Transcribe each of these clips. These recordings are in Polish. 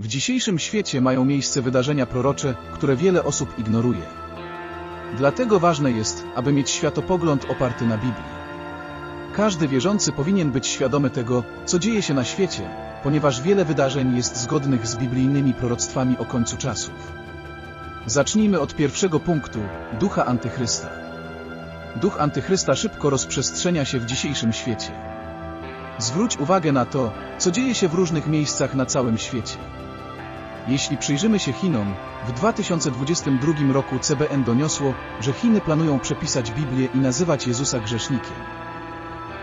W dzisiejszym świecie mają miejsce wydarzenia prorocze, które wiele osób ignoruje. Dlatego ważne jest, aby mieć światopogląd oparty na Biblii. Każdy wierzący powinien być świadomy tego, co dzieje się na świecie, ponieważ wiele wydarzeń jest zgodnych z biblijnymi proroctwami o końcu czasów. Zacznijmy od pierwszego punktu ducha antychrysta. Duch antychrysta szybko rozprzestrzenia się w dzisiejszym świecie. Zwróć uwagę na to, co dzieje się w różnych miejscach na całym świecie. Jeśli przyjrzymy się Chinom, w 2022 roku CBN doniosło, że Chiny planują przepisać Biblię i nazywać Jezusa grzesznikiem.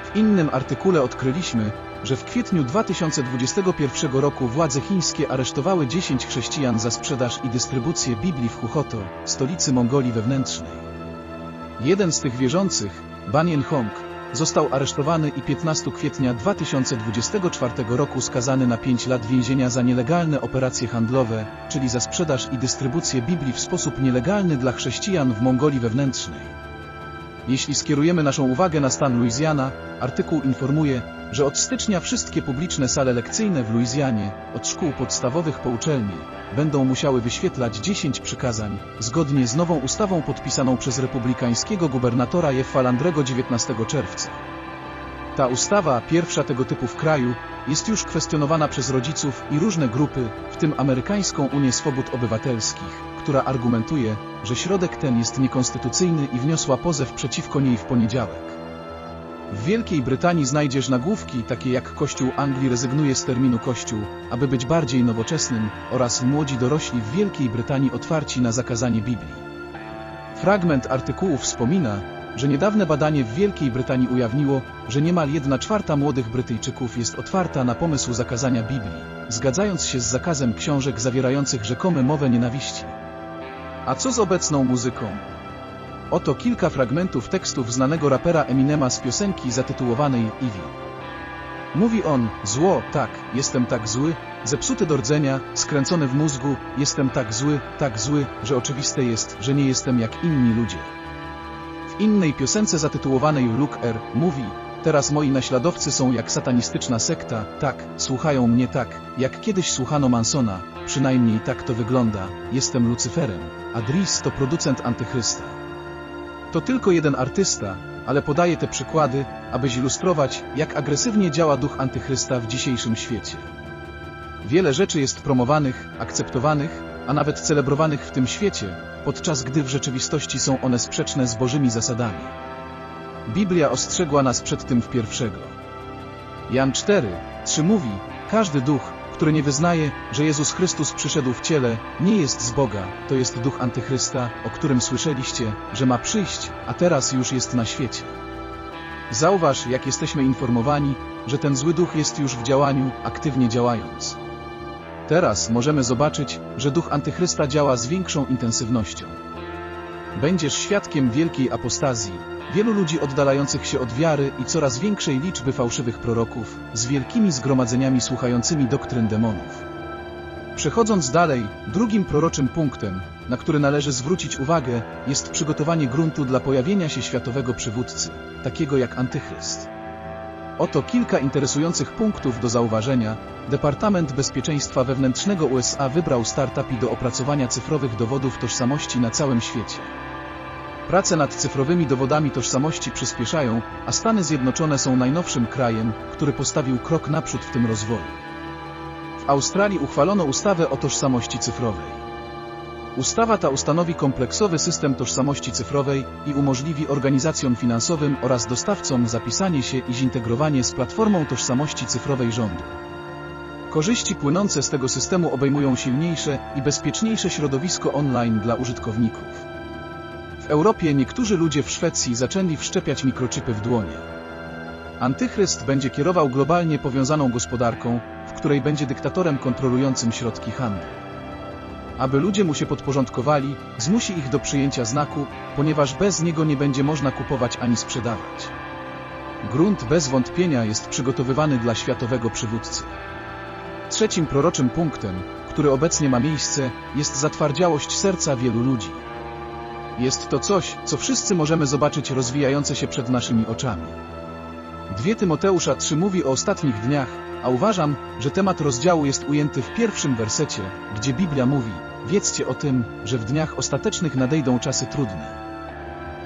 W innym artykule odkryliśmy, że w kwietniu 2021 roku władze chińskie aresztowały 10 chrześcijan za sprzedaż i dystrybucję Biblii w Huhoto, stolicy Mongolii wewnętrznej. Jeden z tych wierzących, Ban Hong, został aresztowany i 15 kwietnia 2024 roku skazany na 5 lat więzienia za nielegalne operacje handlowe, czyli za sprzedaż i dystrybucję Biblii w sposób nielegalny dla chrześcijan w Mongolii wewnętrznej. Jeśli skierujemy naszą uwagę na stan Luizjana, artykuł informuje, że od stycznia wszystkie publiczne sale lekcyjne w Luizjanie, od szkół podstawowych po uczelnie, będą musiały wyświetlać 10 przykazań, zgodnie z nową ustawą podpisaną przez republikańskiego gubernatora Jeffa Landrego 19 czerwca. Ta ustawa, pierwsza tego typu w kraju, jest już kwestionowana przez rodziców i różne grupy, w tym Amerykańską Unię Swobód Obywatelskich, która argumentuje, że środek ten jest niekonstytucyjny i wniosła pozew przeciwko niej w poniedziałek. W Wielkiej Brytanii znajdziesz nagłówki takie jak Kościół Anglii rezygnuje z terminu Kościół, aby być bardziej nowoczesnym, oraz młodzi dorośli w Wielkiej Brytanii otwarci na zakazanie Biblii. Fragment artykułu wspomina, że niedawne badanie w Wielkiej Brytanii ujawniło, że niemal jedna czwarta młodych Brytyjczyków jest otwarta na pomysł zakazania Biblii, zgadzając się z zakazem książek zawierających rzekome mowę nienawiści. A co z obecną muzyką? Oto kilka fragmentów tekstów znanego rapera Eminema z piosenki zatytułowanej Ivy. Mówi on, zło, tak, jestem tak zły, zepsuty do rdzenia, skręcony w mózgu, jestem tak zły, tak zły, że oczywiste jest, że nie jestem jak inni ludzie. W innej piosence zatytułowanej Look R mówi, teraz moi naśladowcy są jak satanistyczna sekta, tak, słuchają mnie tak, jak kiedyś słuchano Mansona, przynajmniej tak to wygląda, jestem Lucyferem, a Dries to producent antychrysta. To tylko jeden artysta, ale podaje te przykłady, aby zilustrować, jak agresywnie działa duch antychrysta w dzisiejszym świecie. Wiele rzeczy jest promowanych, akceptowanych, a nawet celebrowanych w tym świecie, podczas gdy w rzeczywistości są one sprzeczne z Bożymi zasadami. Biblia ostrzegła nas przed tym w pierwszego. Jan 4, 3 mówi, każdy duch, który nie wyznaje, że Jezus Chrystus przyszedł w ciele, nie jest z Boga, to jest duch antychrysta, o którym słyszeliście, że ma przyjść, a teraz już jest na świecie. Zauważ, jak jesteśmy informowani, że ten zły duch jest już w działaniu, aktywnie działając. Teraz możemy zobaczyć, że duch antychrysta działa z większą intensywnością. Będziesz świadkiem wielkiej apostazji, wielu ludzi oddalających się od wiary i coraz większej liczby fałszywych proroków, z wielkimi zgromadzeniami słuchającymi doktryn demonów. Przechodząc dalej, drugim proroczym punktem, na który należy zwrócić uwagę, jest przygotowanie gruntu dla pojawienia się światowego przywódcy, takiego jak Antychryst. Oto kilka interesujących punktów do zauważenia. Departament Bezpieczeństwa Wewnętrznego USA wybrał startupi do opracowania cyfrowych dowodów tożsamości na całym świecie. Prace nad cyfrowymi dowodami tożsamości przyspieszają, a Stany Zjednoczone są najnowszym krajem, który postawił krok naprzód w tym rozwoju. W Australii uchwalono ustawę o tożsamości cyfrowej. Ustawa ta ustanowi kompleksowy system tożsamości cyfrowej i umożliwi organizacjom finansowym oraz dostawcom zapisanie się i zintegrowanie z platformą tożsamości cyfrowej rządu. Korzyści płynące z tego systemu obejmują silniejsze i bezpieczniejsze środowisko online dla użytkowników. W Europie niektórzy ludzie w Szwecji zaczęli wszczepiać mikrochipy w dłonie. Antychryst będzie kierował globalnie powiązaną gospodarką, w której będzie dyktatorem kontrolującym środki handlu. Aby ludzie mu się podporządkowali, zmusi ich do przyjęcia znaku, ponieważ bez niego nie będzie można kupować ani sprzedawać. Grunt bez wątpienia jest przygotowywany dla światowego przywódcy. Trzecim proroczym punktem, który obecnie ma miejsce, jest zatwardziałość serca wielu ludzi. Jest to coś, co wszyscy możemy zobaczyć rozwijające się przed naszymi oczami. Dwie Tymoteusza 3 mówi o ostatnich dniach, a uważam, że temat rozdziału jest ujęty w pierwszym wersecie, gdzie Biblia mówi: Wiedzcie o tym, że w dniach ostatecznych nadejdą czasy trudne.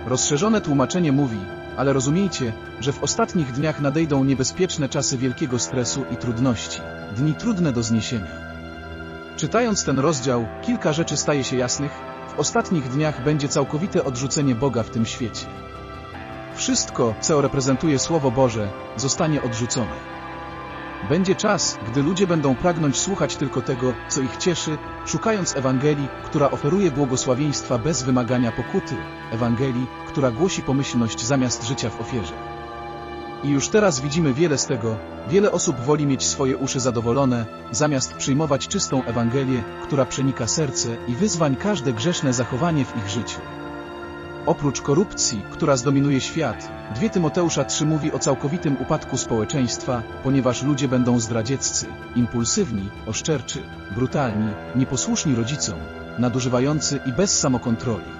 Rozszerzone tłumaczenie mówi, ale rozumiejcie, że w ostatnich dniach nadejdą niebezpieczne czasy wielkiego stresu i trudności, dni trudne do zniesienia. Czytając ten rozdział, kilka rzeczy staje się jasnych. W ostatnich dniach będzie całkowite odrzucenie Boga w tym świecie. Wszystko, co reprezentuje Słowo Boże, zostanie odrzucone. Będzie czas, gdy ludzie będą pragnąć słuchać tylko tego, co ich cieszy, szukając Ewangelii, która oferuje błogosławieństwa bez wymagania pokuty, Ewangelii, która głosi pomyślność zamiast życia w ofierze. I już teraz widzimy wiele z tego, wiele osób woli mieć swoje uszy zadowolone, zamiast przyjmować czystą Ewangelię, która przenika serce i wyzwań każde grzeszne zachowanie w ich życiu. Oprócz korupcji, która zdominuje świat, dwie Tymoteusza 3 mówi o całkowitym upadku społeczeństwa, ponieważ ludzie będą zdradzieccy, impulsywni, oszczerczy, brutalni, nieposłuszni rodzicom, nadużywający i bez samokontroli.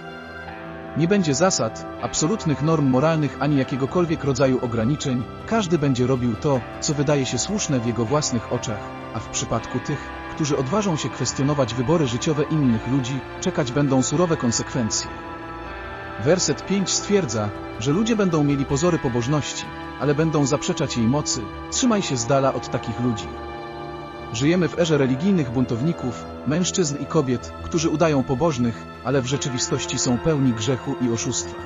Nie będzie zasad, absolutnych norm moralnych ani jakiegokolwiek rodzaju ograniczeń, każdy będzie robił to, co wydaje się słuszne w jego własnych oczach, a w przypadku tych, którzy odważą się kwestionować wybory życiowe innych ludzi, czekać będą surowe konsekwencje. Werset 5 stwierdza, że ludzie będą mieli pozory pobożności, ale będą zaprzeczać jej mocy. Trzymaj się z dala od takich ludzi. Żyjemy w erze religijnych buntowników, mężczyzn i kobiet, którzy udają pobożnych, ale w rzeczywistości są pełni grzechu i oszustwa.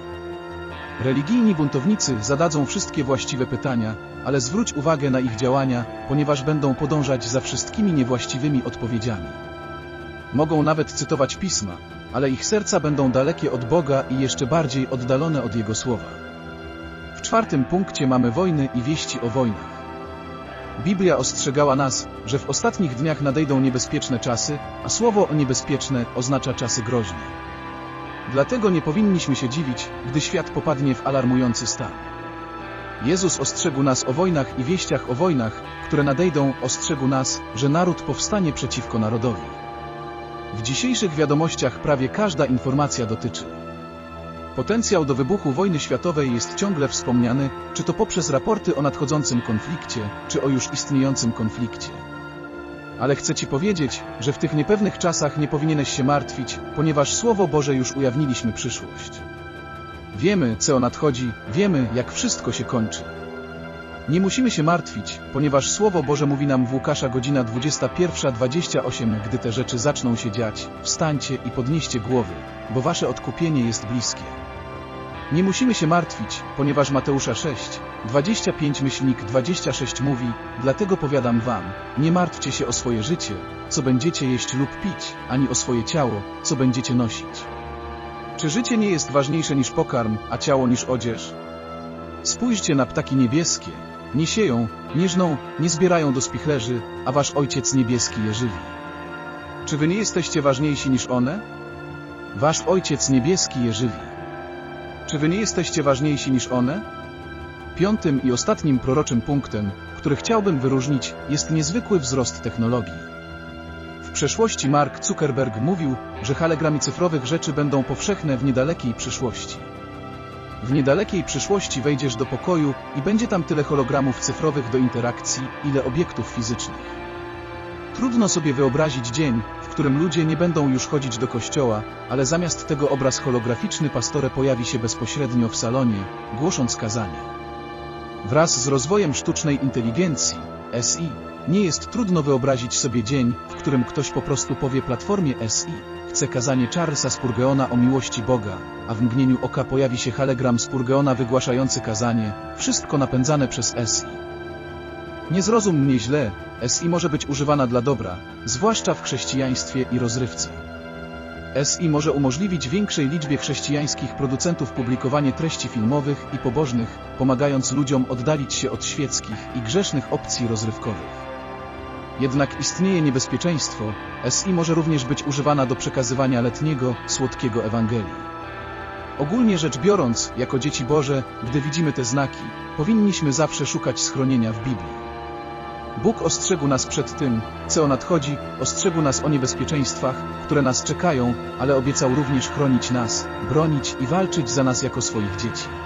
Religijni buntownicy zadadzą wszystkie właściwe pytania, ale zwróć uwagę na ich działania, ponieważ będą podążać za wszystkimi niewłaściwymi odpowiedziami. Mogą nawet cytować pisma, ale ich serca będą dalekie od Boga i jeszcze bardziej oddalone od Jego słowa. W czwartym punkcie mamy wojny i wieści o wojnach. Biblia ostrzegała nas, że w ostatnich dniach nadejdą niebezpieczne czasy, a słowo niebezpieczne oznacza czasy groźne. Dlatego nie powinniśmy się dziwić, gdy świat popadnie w alarmujący stan. Jezus ostrzegł nas o wojnach i wieściach o wojnach, które nadejdą, ostrzegł nas, że naród powstanie przeciwko narodowi. W dzisiejszych wiadomościach prawie każda informacja dotyczy. Potencjał do wybuchu wojny światowej jest ciągle wspomniany, czy to poprzez raporty o nadchodzącym konflikcie, czy o już istniejącym konflikcie. Ale chcę Ci powiedzieć, że w tych niepewnych czasach nie powinieneś się martwić, ponieważ Słowo Boże już ujawniliśmy przyszłość. Wiemy, co nadchodzi, wiemy, jak wszystko się kończy. Nie musimy się martwić, ponieważ Słowo Boże mówi nam w Łukasza godzina 21.28 Gdy te rzeczy zaczną się dziać, wstańcie i podnieście głowy, bo wasze odkupienie jest bliskie. Nie musimy się martwić, ponieważ Mateusza 6, 25 myślnik 26 mówi, dlatego powiadam wam, nie martwcie się o swoje życie, co będziecie jeść lub pić, ani o swoje ciało, co będziecie nosić. Czy życie nie jest ważniejsze niż pokarm, a ciało niż odzież? Spójrzcie na ptaki niebieskie, nie sieją, nie żną, nie zbierają do spichlerzy, a wasz Ojciec Niebieski je żywi. Czy wy nie jesteście ważniejsi niż one? Wasz Ojciec Niebieski je żywi. Czy wy nie jesteście ważniejsi niż one? Piątym i ostatnim proroczym punktem, który chciałbym wyróżnić, jest niezwykły wzrost technologii. W przeszłości Mark Zuckerberg mówił, że hologramy cyfrowych rzeczy będą powszechne w niedalekiej przyszłości. W niedalekiej przyszłości wejdziesz do pokoju i będzie tam tyle hologramów cyfrowych do interakcji, ile obiektów fizycznych. Trudno sobie wyobrazić dzień, w którym ludzie nie będą już chodzić do kościoła, ale zamiast tego obraz holograficzny pastore pojawi się bezpośrednio w salonie, głosząc kazanie. Wraz z rozwojem sztucznej inteligencji, SI, nie jest trudno wyobrazić sobie dzień, w którym ktoś po prostu powie platformie SI, chce kazanie Charlesa Spurgeona o miłości Boga, a w mgnieniu oka pojawi się halegram Spurgeona wygłaszający kazanie, wszystko napędzane przez SI. Nie zrozum mnie źle, SI może być używana dla dobra, zwłaszcza w chrześcijaństwie i rozrywce. SI może umożliwić większej liczbie chrześcijańskich producentów publikowanie treści filmowych i pobożnych, pomagając ludziom oddalić się od świeckich i grzesznych opcji rozrywkowych. Jednak istnieje niebezpieczeństwo, SI może również być używana do przekazywania letniego, słodkiego Ewangelii. Ogólnie rzecz biorąc, jako dzieci Boże, gdy widzimy te znaki, powinniśmy zawsze szukać schronienia w Biblii. Bóg ostrzegł nas przed tym, co nadchodzi, ostrzegł nas o niebezpieczeństwach, które nas czekają, ale obiecał również chronić nas, bronić i walczyć za nas jako swoich dzieci.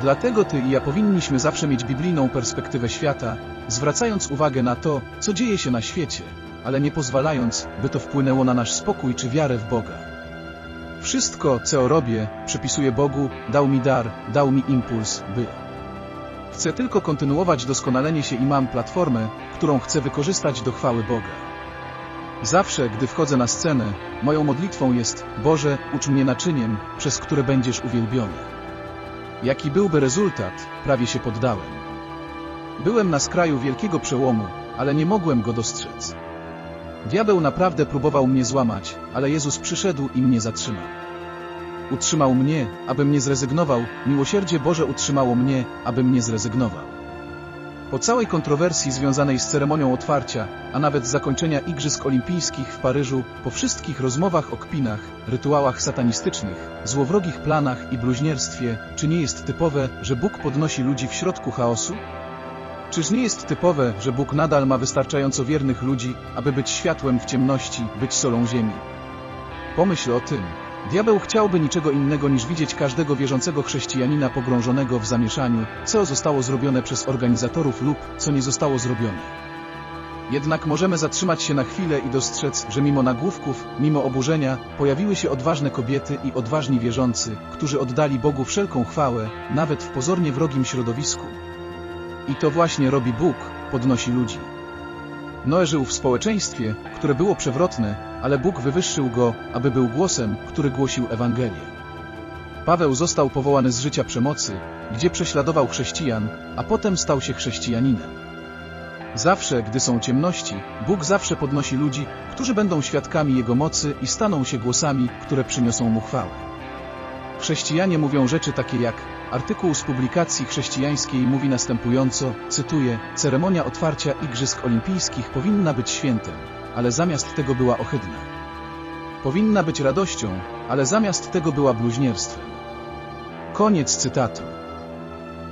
Dlatego ty i ja powinniśmy zawsze mieć biblijną perspektywę świata, zwracając uwagę na to, co dzieje się na świecie, ale nie pozwalając, by to wpłynęło na nasz spokój czy wiarę w Boga. Wszystko, co robię, przypisuję Bogu, dał mi dar, dał mi impuls, by. Chcę tylko kontynuować doskonalenie się i mam platformę, którą chcę wykorzystać do chwały Boga. Zawsze, gdy wchodzę na scenę, moją modlitwą jest Boże, ucz mnie naczyniem, przez które będziesz uwielbiony. Jaki byłby rezultat, prawie się poddałem. Byłem na skraju wielkiego przełomu, ale nie mogłem go dostrzec. Diabeł naprawdę próbował mnie złamać, ale Jezus przyszedł i mnie zatrzymał. Utrzymał mnie, abym nie zrezygnował, miłosierdzie Boże utrzymało mnie, abym nie zrezygnował. Po całej kontrowersji związanej z ceremonią otwarcia, a nawet zakończenia Igrzysk Olimpijskich w Paryżu, po wszystkich rozmowach o kpinach, rytuałach satanistycznych, złowrogich planach i bluźnierstwie, czy nie jest typowe, że Bóg podnosi ludzi w środku chaosu? Czyż nie jest typowe, że Bóg nadal ma wystarczająco wiernych ludzi, aby być światłem w ciemności, być solą ziemi? Pomyśl o tym. Diabeł chciałby niczego innego niż widzieć każdego wierzącego chrześcijanina pogrążonego w zamieszaniu, co zostało zrobione przez organizatorów lub co nie zostało zrobione. Jednak możemy zatrzymać się na chwilę i dostrzec, że mimo nagłówków, mimo oburzenia, pojawiły się odważne kobiety i odważni wierzący, którzy oddali Bogu wszelką chwałę, nawet w pozornie wrogim środowisku. I to właśnie robi Bóg, podnosi ludzi. Noe żył w społeczeństwie, które było przewrotne, ale Bóg wywyższył go, aby był głosem, który głosił Ewangelię. Paweł został powołany z życia przemocy, gdzie prześladował chrześcijan, a potem stał się chrześcijaninem. Zawsze, gdy są ciemności, Bóg zawsze podnosi ludzi, którzy będą świadkami Jego mocy i staną się głosami, które przyniosą Mu chwałę. Chrześcijanie mówią rzeczy takie jak Artykuł z publikacji chrześcijańskiej mówi następująco, cytuję, ceremonia otwarcia Igrzysk Olimpijskich powinna być świętem, ale zamiast tego była ohydna. Powinna być radością, ale zamiast tego była bluźnierstwem. Koniec cytatu.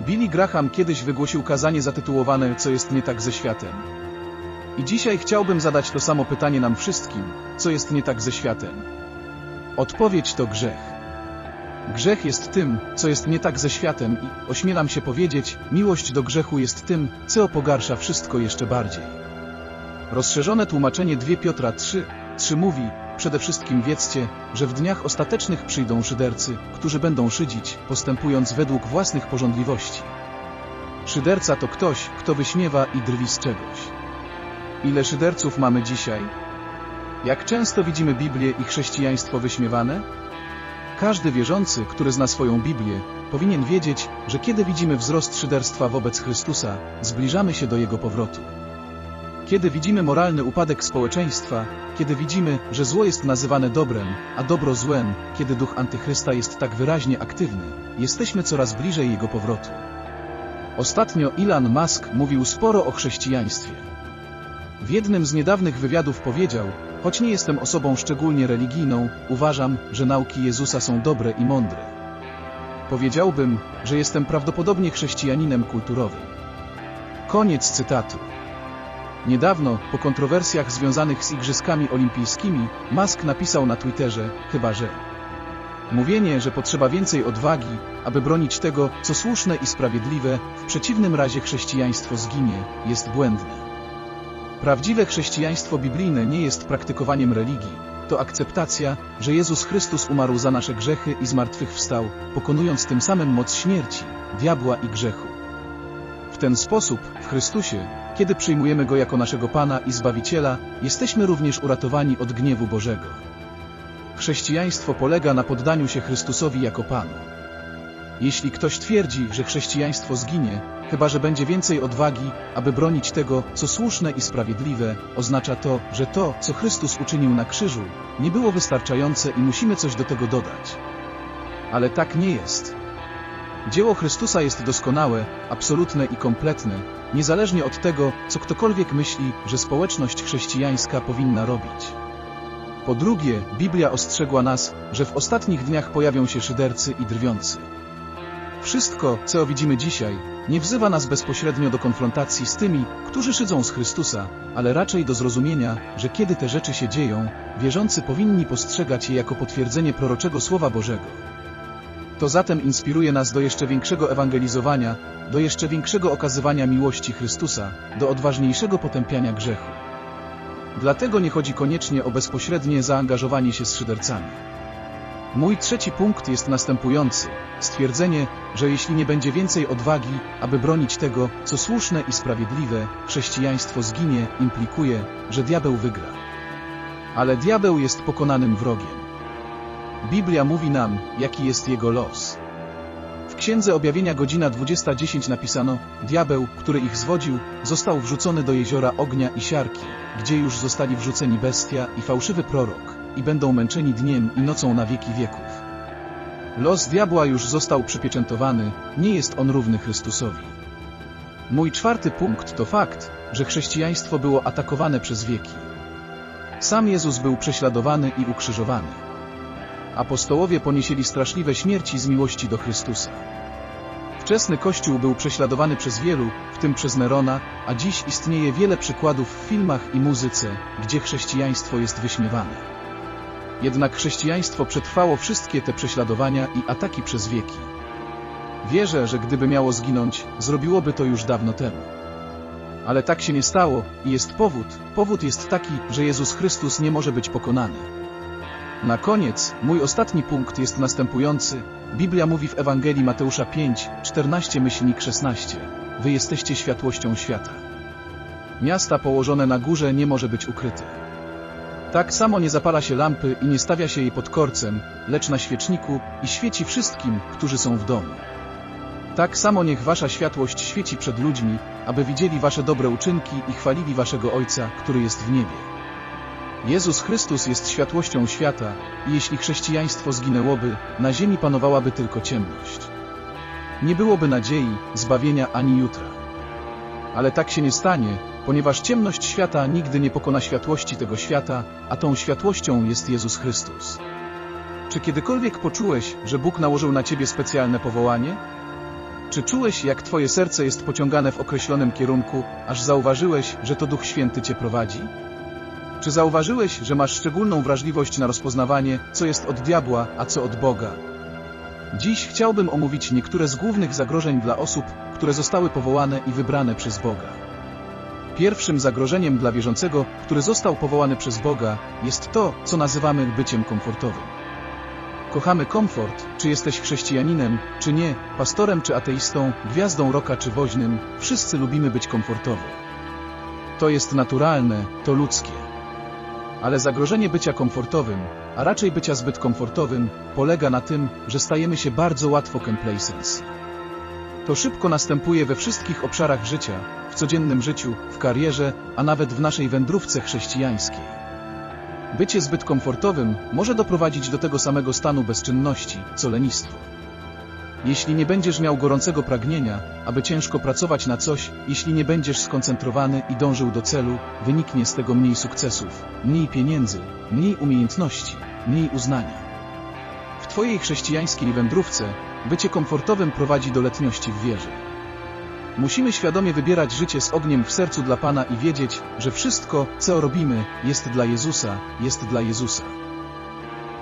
Billy Graham kiedyś wygłosił kazanie zatytułowane Co jest nie tak ze światem? I dzisiaj chciałbym zadać to samo pytanie nam wszystkim, co jest nie tak ze światem? Odpowiedź to grzech. Grzech jest tym, co jest nie tak ze światem i, ośmielam się powiedzieć, miłość do grzechu jest tym, co pogarsza wszystko jeszcze bardziej. Rozszerzone tłumaczenie 2 Piotra 3, 3 mówi, przede wszystkim wiedzcie, że w dniach ostatecznych przyjdą szydercy, którzy będą szydzić, postępując według własnych porządliwości. Szyderca to ktoś, kto wyśmiewa i drwi z czegoś. Ile szyderców mamy dzisiaj? Jak często widzimy Biblię i chrześcijaństwo wyśmiewane? Każdy wierzący, który zna swoją Biblię, powinien wiedzieć, że kiedy widzimy wzrost szyderstwa wobec Chrystusa, zbliżamy się do Jego powrotu. Kiedy widzimy moralny upadek społeczeństwa, kiedy widzimy, że zło jest nazywane dobrem, a dobro złem, kiedy duch antychrysta jest tak wyraźnie aktywny, jesteśmy coraz bliżej jego powrotu. Ostatnio Elon Musk mówił sporo o chrześcijaństwie. W jednym z niedawnych wywiadów powiedział, choć nie jestem osobą szczególnie religijną, uważam, że nauki Jezusa są dobre i mądre. Powiedziałbym, że jestem prawdopodobnie chrześcijaninem kulturowym. Koniec cytatu. Niedawno, po kontrowersjach związanych z Igrzyskami Olimpijskimi, Musk napisał na Twitterze, chyba że Mówienie, że potrzeba więcej odwagi, aby bronić tego, co słuszne i sprawiedliwe, w przeciwnym razie chrześcijaństwo zginie, jest błędne. Prawdziwe chrześcijaństwo biblijne nie jest praktykowaniem religii, to akceptacja, że Jezus Chrystus umarł za nasze grzechy i zmartwychwstał, pokonując tym samym moc śmierci, diabła i grzechu. W ten sposób, w Chrystusie, kiedy przyjmujemy Go jako naszego Pana i Zbawiciela, jesteśmy również uratowani od gniewu Bożego. Chrześcijaństwo polega na poddaniu się Chrystusowi jako Panu. Jeśli ktoś twierdzi, że chrześcijaństwo zginie, chyba że będzie więcej odwagi, aby bronić tego, co słuszne i sprawiedliwe, oznacza to, że to, co Chrystus uczynił na krzyżu, nie było wystarczające i musimy coś do tego dodać. Ale tak nie jest. Dzieło Chrystusa jest doskonałe, absolutne i kompletne, niezależnie od tego, co ktokolwiek myśli, że społeczność chrześcijańska powinna robić. Po drugie, Biblia ostrzegła nas, że w ostatnich dniach pojawią się szydercy i drwiący. Wszystko, co widzimy dzisiaj, nie wzywa nas bezpośrednio do konfrontacji z tymi, którzy szydzą z Chrystusa, ale raczej do zrozumienia, że kiedy te rzeczy się dzieją, wierzący powinni postrzegać je jako potwierdzenie proroczego Słowa Bożego. To zatem inspiruje nas do jeszcze większego ewangelizowania, do jeszcze większego okazywania miłości Chrystusa, do odważniejszego potępiania grzechu. Dlatego nie chodzi koniecznie o bezpośrednie zaangażowanie się z szydercami. Mój trzeci punkt jest następujący. Stwierdzenie, że jeśli nie będzie więcej odwagi, aby bronić tego, co słuszne i sprawiedliwe, chrześcijaństwo zginie, implikuje, że diabeł wygra. Ale diabeł jest pokonanym wrogiem. Biblia mówi nam, jaki jest jego los. W Księdze Objawienia godzina 20.10 napisano, diabeł, który ich zwodził, został wrzucony do jeziora ognia i siarki, gdzie już zostali wrzuceni bestia i fałszywy prorok, i będą męczeni dniem i nocą na wieki wieków. Los diabła już został przypieczętowany, nie jest on równy Chrystusowi. Mój czwarty punkt to fakt, że chrześcijaństwo było atakowane przez wieki. Sam Jezus był prześladowany i ukrzyżowany. Apostołowie ponieśli straszliwe śmierci z miłości do Chrystusa. Wczesny Kościół był prześladowany przez wielu, w tym przez Nerona, a dziś istnieje wiele przykładów w filmach i muzyce, gdzie chrześcijaństwo jest wyśmiewane. Jednak chrześcijaństwo przetrwało wszystkie te prześladowania i ataki przez wieki. Wierzę, że gdyby miało zginąć, zrobiłoby to już dawno temu. Ale tak się nie stało i jest powód. Powód jest taki, że Jezus Chrystus nie może być pokonany. Na koniec, mój ostatni punkt jest następujący. Biblia mówi w Ewangelii Mateusza 5, 14 myślnik 16. Wy jesteście światłością świata. Miasta położone na górze nie może być ukryte. Tak samo nie zapala się lampy i nie stawia się jej pod korcem, lecz na świeczniku i świeci wszystkim, którzy są w domu. Tak samo niech wasza światłość świeci przed ludźmi, aby widzieli wasze dobre uczynki i chwalili waszego Ojca, który jest w niebie. Jezus Chrystus jest światłością świata i jeśli chrześcijaństwo zginęłoby, na ziemi panowałaby tylko ciemność. Nie byłoby nadziei, zbawienia ani jutra. Ale tak się nie stanie, ponieważ ciemność świata nigdy nie pokona światłości tego świata, a tą światłością jest Jezus Chrystus. Czy kiedykolwiek poczułeś, że Bóg nałożył na ciebie specjalne powołanie? Czy czułeś, jak twoje serce jest pociągane w określonym kierunku, aż zauważyłeś, że to Duch Święty cię prowadzi? Czy zauważyłeś, że masz szczególną wrażliwość na rozpoznawanie, co jest od diabła, a co od Boga? Dziś chciałbym omówić niektóre z głównych zagrożeń dla osób, które zostały powołane i wybrane przez Boga. Pierwszym zagrożeniem dla wierzącego, który został powołany przez Boga, jest to, co nazywamy byciem komfortowym. Kochamy komfort, czy jesteś chrześcijaninem, czy nie, pastorem czy ateistą, gwiazdą roka czy woźnym, wszyscy lubimy być komfortowo. To jest naturalne, to ludzkie. Ale zagrożenie bycia komfortowym, a raczej bycia zbyt komfortowym, polega na tym, że stajemy się bardzo łatwo complacence. To szybko następuje we wszystkich obszarach życia, w codziennym życiu, w karierze, a nawet w naszej wędrówce chrześcijańskiej. Bycie zbyt komfortowym może doprowadzić do tego samego stanu bezczynności, co lenistwo. Jeśli nie będziesz miał gorącego pragnienia, aby ciężko pracować na coś, jeśli nie będziesz skoncentrowany i dążył do celu, wyniknie z tego mniej sukcesów, mniej pieniędzy, mniej umiejętności, mniej uznania. W Twojej chrześcijańskiej wędrówce bycie komfortowym prowadzi do letniości w wierze. Musimy świadomie wybierać życie z ogniem w sercu dla Pana i wiedzieć, że wszystko, co robimy, jest dla Jezusa, jest dla Jezusa.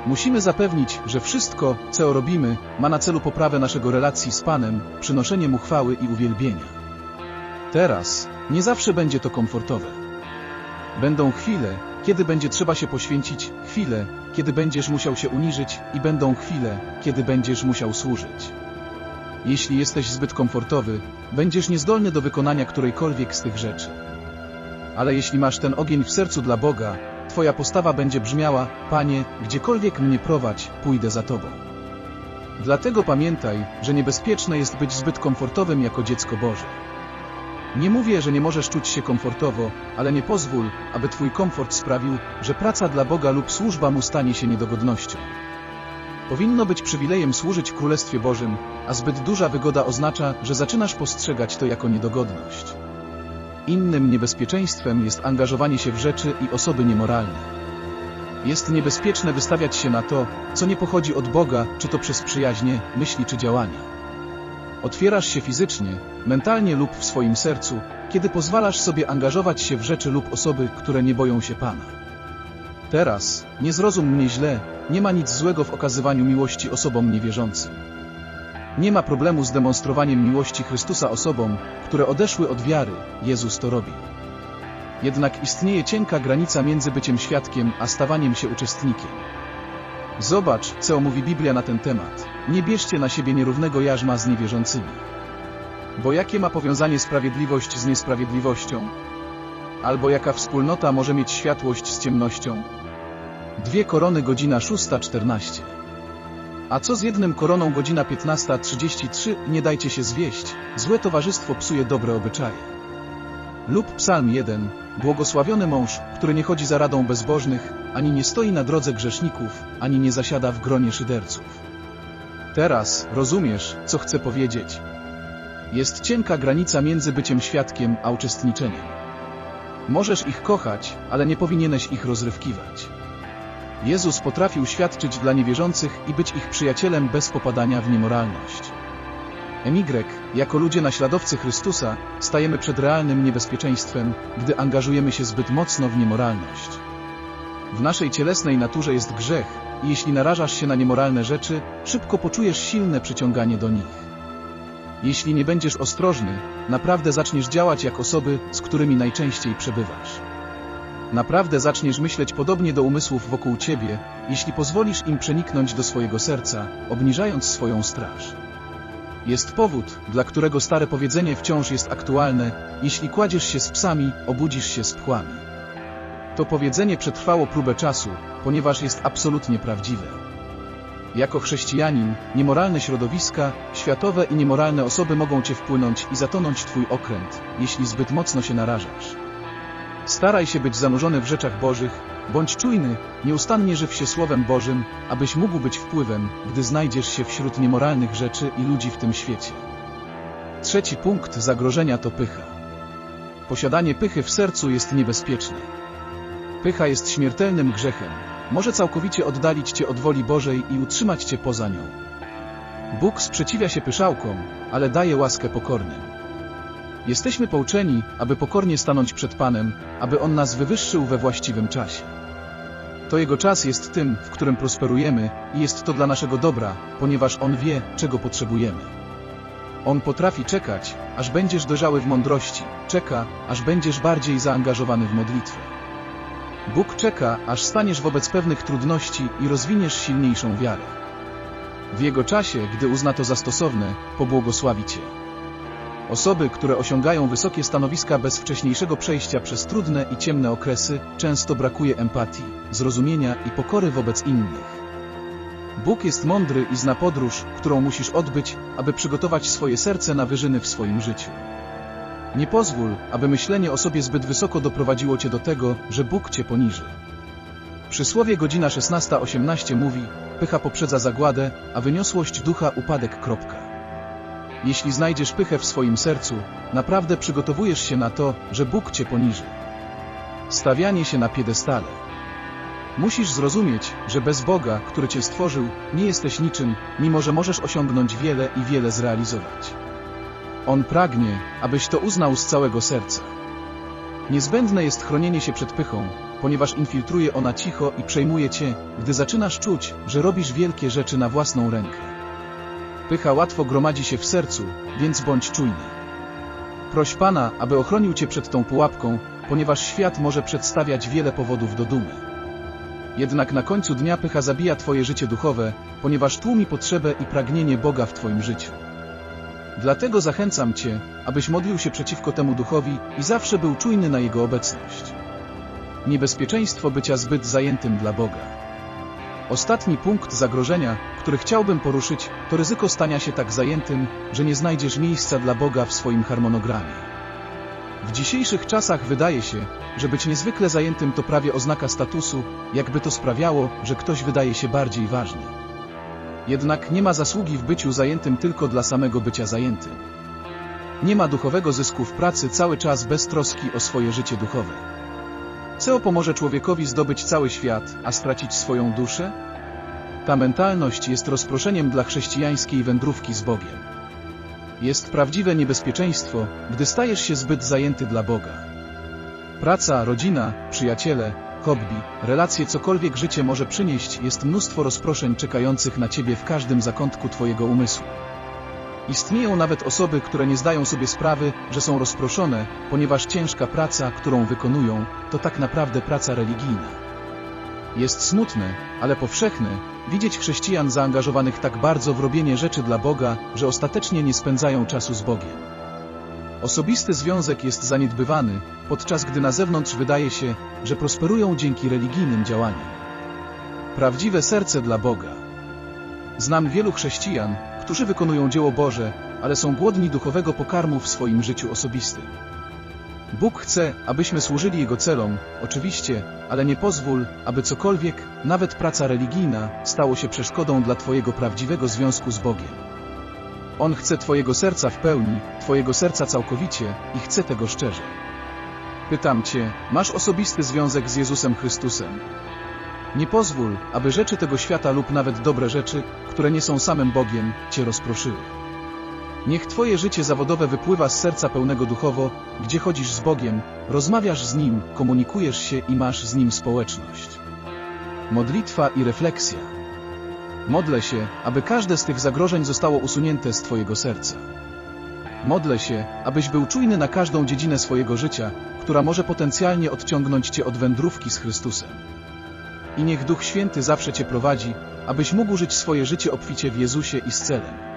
Musimy zapewnić, że wszystko, co robimy, ma na celu poprawę naszego relacji z Panem, przynoszenie Mu chwały i uwielbienia. Teraz, nie zawsze będzie to komfortowe. Będą chwile, kiedy będzie trzeba się poświęcić, chwile, kiedy będziesz musiał się uniżyć i będą chwile, kiedy będziesz musiał służyć. Jeśli jesteś zbyt komfortowy, będziesz niezdolny do wykonania którejkolwiek z tych rzeczy. Ale jeśli masz ten ogień w sercu dla Boga, Twoja postawa będzie brzmiała, Panie, gdziekolwiek mnie prowadź, pójdę za Tobą. Dlatego pamiętaj, że niebezpieczne jest być zbyt komfortowym jako dziecko Boże. Nie mówię, że nie możesz czuć się komfortowo, ale nie pozwól, aby Twój komfort sprawił, że praca dla Boga lub służba Mu stanie się niedogodnością. Powinno być przywilejem służyć Królestwie Bożym, a zbyt duża wygoda oznacza, że zaczynasz postrzegać to jako niedogodność. Innym niebezpieczeństwem jest angażowanie się w rzeczy i osoby niemoralne. Jest niebezpieczne wystawiać się na to, co nie pochodzi od Boga, czy to przez przyjaźnie, myśli czy działania. Otwierasz się fizycznie, mentalnie lub w swoim sercu, kiedy pozwalasz sobie angażować się w rzeczy lub osoby, które nie boją się Pana. Teraz, nie zrozum mnie źle, nie ma nic złego w okazywaniu miłości osobom niewierzącym. Nie ma problemu z demonstrowaniem miłości Chrystusa osobom, które odeszły od wiary, Jezus to robił. Jednak istnieje cienka granica między byciem świadkiem a stawaniem się uczestnikiem. Zobacz, co mówi Biblia na ten temat. Nie bierzcie na siebie nierównego jarzma z niewierzącymi. Bo jakie ma powiązanie sprawiedliwość z niesprawiedliwością? Albo jaka wspólnota może mieć światłość z ciemnością? Dwie korony godzina 6.14. A co z jednym koroną godzina 15.33? Nie dajcie się zwieść, złe towarzystwo psuje dobre obyczaje. Lub psalm 1, błogosławiony mąż, który nie chodzi za radą bezbożnych, ani nie stoi na drodze grzeszników, ani nie zasiada w gronie szyderców. Teraz rozumiesz, co chcę powiedzieć. Jest cienka granica między byciem świadkiem a uczestniczeniem. Możesz ich kochać, ale nie powinieneś ich rozrywkiwać. Jezus potrafił świadczyć dla niewierzących i być ich przyjacielem bez popadania w niemoralność. Emigrek, jako ludzie naśladowcy Chrystusa, stajemy przed realnym niebezpieczeństwem, gdy angażujemy się zbyt mocno w niemoralność. W naszej cielesnej naturze jest grzech i jeśli narażasz się na niemoralne rzeczy, szybko poczujesz silne przyciąganie do nich. Jeśli nie będziesz ostrożny, naprawdę zaczniesz działać jak osoby, z którymi najczęściej przebywasz. Naprawdę zaczniesz myśleć podobnie do umysłów wokół ciebie, jeśli pozwolisz im przeniknąć do swojego serca, obniżając swoją straż. Jest powód, dla którego stare powiedzenie wciąż jest aktualne, jeśli kładziesz się z psami, obudzisz się z pchłami. To powiedzenie przetrwało próbę czasu, ponieważ jest absolutnie prawdziwe. Jako chrześcijanin, niemoralne środowiska, światowe i niemoralne osoby mogą cię wpłynąć i zatonąć twój okręt, jeśli zbyt mocno się narażasz. Staraj się być zanurzony w rzeczach Bożych, bądź czujny, nieustannie żyw się Słowem Bożym, abyś mógł być wpływem, gdy znajdziesz się wśród niemoralnych rzeczy i ludzi w tym świecie. Trzeci punkt zagrożenia to pycha. Posiadanie pychy w sercu jest niebezpieczne. Pycha jest śmiertelnym grzechem, może całkowicie oddalić cię od woli Bożej i utrzymać cię poza nią. Bóg sprzeciwia się pyszałkom, ale daje łaskę pokornym. Jesteśmy pouczeni, aby pokornie stanąć przed Panem, aby On nas wywyższył we właściwym czasie. To Jego czas jest tym, w którym prosperujemy i jest to dla naszego dobra, ponieważ On wie, czego potrzebujemy. On potrafi czekać, aż będziesz dojrzały w mądrości, czeka, aż będziesz bardziej zaangażowany w modlitwę. Bóg czeka, aż staniesz wobec pewnych trudności i rozwiniesz silniejszą wiarę. W Jego czasie, gdy uzna to za stosowne, pobłogosławi Cię. Osoby, które osiągają wysokie stanowiska bez wcześniejszego przejścia przez trudne i ciemne okresy, często brakuje empatii, zrozumienia i pokory wobec innych. Bóg jest mądry i zna podróż, którą musisz odbyć, aby przygotować swoje serce na wyżyny w swoim życiu. Nie pozwól, aby myślenie o sobie zbyt wysoko doprowadziło cię do tego, że Bóg cię poniży. Przysłowie godzina 16.18 mówi, pycha poprzedza zagładę, a wyniosłość ducha upadek. Kropka. Jeśli znajdziesz pychę w swoim sercu, naprawdę przygotowujesz się na to, że Bóg cię poniży. Stawianie się na piedestale. Musisz zrozumieć, że bez Boga, który cię stworzył, nie jesteś niczym, mimo że możesz osiągnąć wiele i wiele zrealizować. On pragnie, abyś to uznał z całego serca. Niezbędne jest chronienie się przed pychą, ponieważ infiltruje ona cicho i przejmuje cię, gdy zaczynasz czuć, że robisz wielkie rzeczy na własną rękę. Pycha łatwo gromadzi się w sercu, więc bądź czujny. Proś Pana, aby ochronił cię przed tą pułapką, ponieważ świat może przedstawiać wiele powodów do dumy. Jednak na końcu dnia pycha zabija twoje życie duchowe, ponieważ tłumi potrzebę i pragnienie Boga w twoim życiu. Dlatego zachęcam Cię, abyś modlił się przeciwko temu duchowi i zawsze był czujny na jego obecność. Niebezpieczeństwo bycia zbyt zajętym dla Boga. Ostatni punkt zagrożenia, który chciałbym poruszyć, to ryzyko stania się tak zajętym, że nie znajdziesz miejsca dla Boga w swoim harmonogramie. W dzisiejszych czasach wydaje się, że być niezwykle zajętym to prawie oznaka statusu, jakby to sprawiało, że ktoś wydaje się bardziej ważny. Jednak nie ma zasługi w byciu zajętym tylko dla samego bycia zajętym. Nie ma duchowego zysku w pracy cały czas bez troski o swoje życie duchowe. Co pomoże człowiekowi zdobyć cały świat, a stracić swoją duszę? Ta mentalność jest rozproszeniem dla chrześcijańskiej wędrówki z Bogiem. Jest prawdziwe niebezpieczeństwo, gdy stajesz się zbyt zajęty dla Boga. Praca, rodzina, przyjaciele, hobby, relacje, cokolwiek życie może przynieść, jest mnóstwo rozproszeń czekających na ciebie w każdym zakątku twojego umysłu. Istnieją nawet osoby, które nie zdają sobie sprawy, że są rozproszone, ponieważ ciężka praca, którą wykonują, to tak naprawdę praca religijna. Jest smutne, ale powszechne, widzieć chrześcijan zaangażowanych tak bardzo w robienie rzeczy dla Boga, że ostatecznie nie spędzają czasu z Bogiem. Osobisty związek jest zaniedbywany, podczas gdy na zewnątrz wydaje się, że prosperują dzięki religijnym działaniom. Prawdziwe serce dla Boga. Znam wielu chrześcijan, którzy wykonują dzieło Boże, ale są głodni duchowego pokarmu w swoim życiu osobistym. Bóg chce, abyśmy służyli Jego celom, oczywiście, ale nie pozwól, aby cokolwiek, nawet praca religijna, stało się przeszkodą dla Twojego prawdziwego związku z Bogiem. On chce Twojego serca w pełni, Twojego serca całkowicie i chce tego szczerze. Pytam Cię, masz osobisty związek z Jezusem Chrystusem? Nie pozwól, aby rzeczy tego świata lub nawet dobre rzeczy, które nie są samym Bogiem, Cię rozproszyły. Niech Twoje życie zawodowe wypływa z serca pełnego duchowo, gdzie chodzisz z Bogiem, rozmawiasz z Nim, komunikujesz się i masz z Nim społeczność. Modlitwa i refleksja. Modlę się, aby każde z tych zagrożeń zostało usunięte z Twojego serca. Modlę się, abyś był czujny na każdą dziedzinę swojego życia, która może potencjalnie odciągnąć Cię od wędrówki z Chrystusem. I niech Duch Święty zawsze Cię prowadzi, abyś mógł żyć swoje życie obficie w Jezusie i z celem.